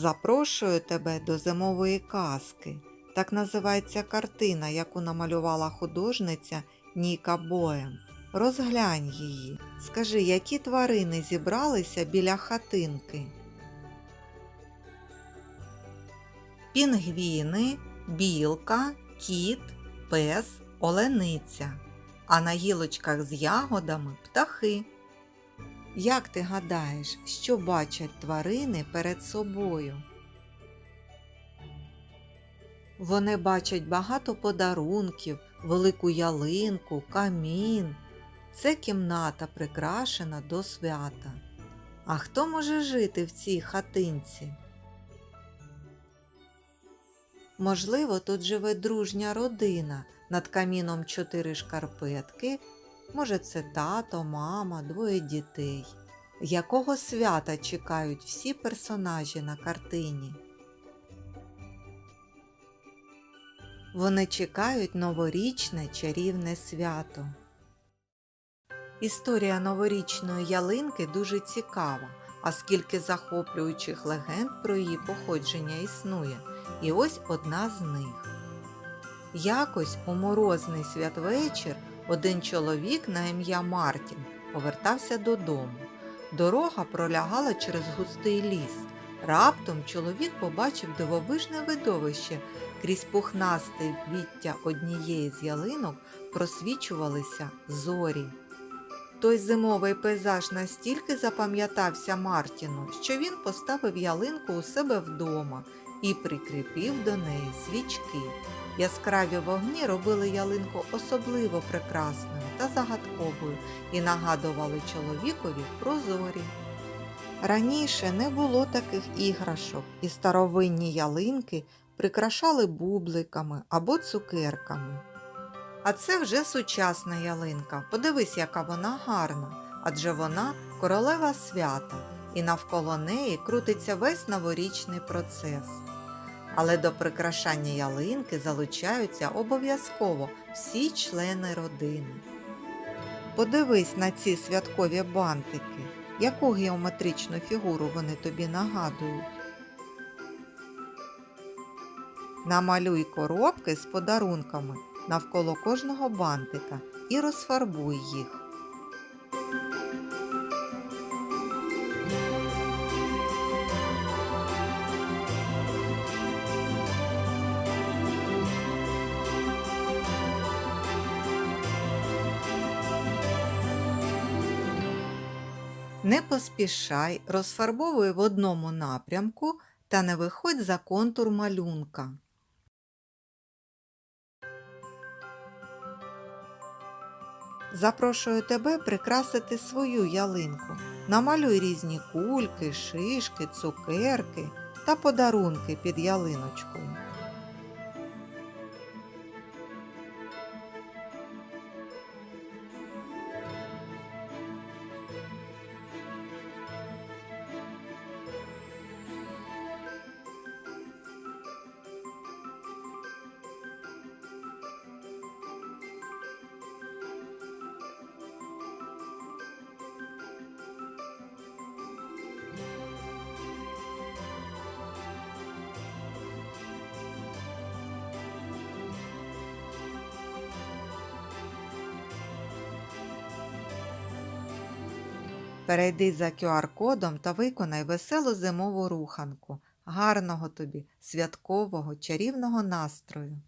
Запрошую тебе до зимової казки. Так називається картина, яку намалювала художниця Ніка Боем. Розглянь її. Скажи, які тварини зібралися біля хатинки? Пінгвіни, білка, кіт, пес, олениця. А на гілочках з ягодами птахи. Як ти гадаєш, що бачать тварини перед собою? Вони бачать багато подарунків, велику ялинку, камін. Це кімната прикрашена до свята. А хто може жити в цій хатинці? Можливо, тут живе дружня родина, над каміном чотири шкарпетки. Може, це тато, мама, двоє дітей. Якого свята чекають всі персонажі на картині? Вони чекають новорічне чарівне свято. Історія новорічної ялинки дуже цікава, а скільки захоплюючих легенд про її походження існує. І ось одна з них. Якось у морозний святвечір один чоловік на ім'я Мартін повертався додому. Дорога пролягала через густий ліс. Раптом чоловік побачив дивовижне видовище. Крізь пухнасте віття однієї з ялинок просвічувалися зорі. Той зимовий пейзаж настільки запам'ятався Мартіну, що він поставив ялинку у себе вдома і прикріпив до неї свічки. Яскраві вогні робили ялинку особливо прекрасною та загадковою і нагадували чоловікові про зорі. Раніше не було таких іграшок, і старовинні ялинки прикрашали бубликами або цукерками. А це вже сучасна ялинка. Подивись, яка вона гарна, адже вона королева свята, і навколо неї крутиться весь новорічний процес. Але до прикрашання ялинки залучаються обов'язково всі члени родини. Подивись на ці святкові бантики, яку геометричну фігуру вони тобі нагадують. Намалюй коробки з подарунками навколо кожного бантика і розфарбуй їх. Не поспішай, розфарбовуй в одному напрямку та не виходь за контур малюнка. Запрошую тебе прикрасити свою ялинку. Намалюй різні кульки, шишки, цукерки та подарунки під ялиночкою. Перейди за QR-кодом та виконай веселу зимову руханку. Гарного тобі, святкового, чарівного настрою!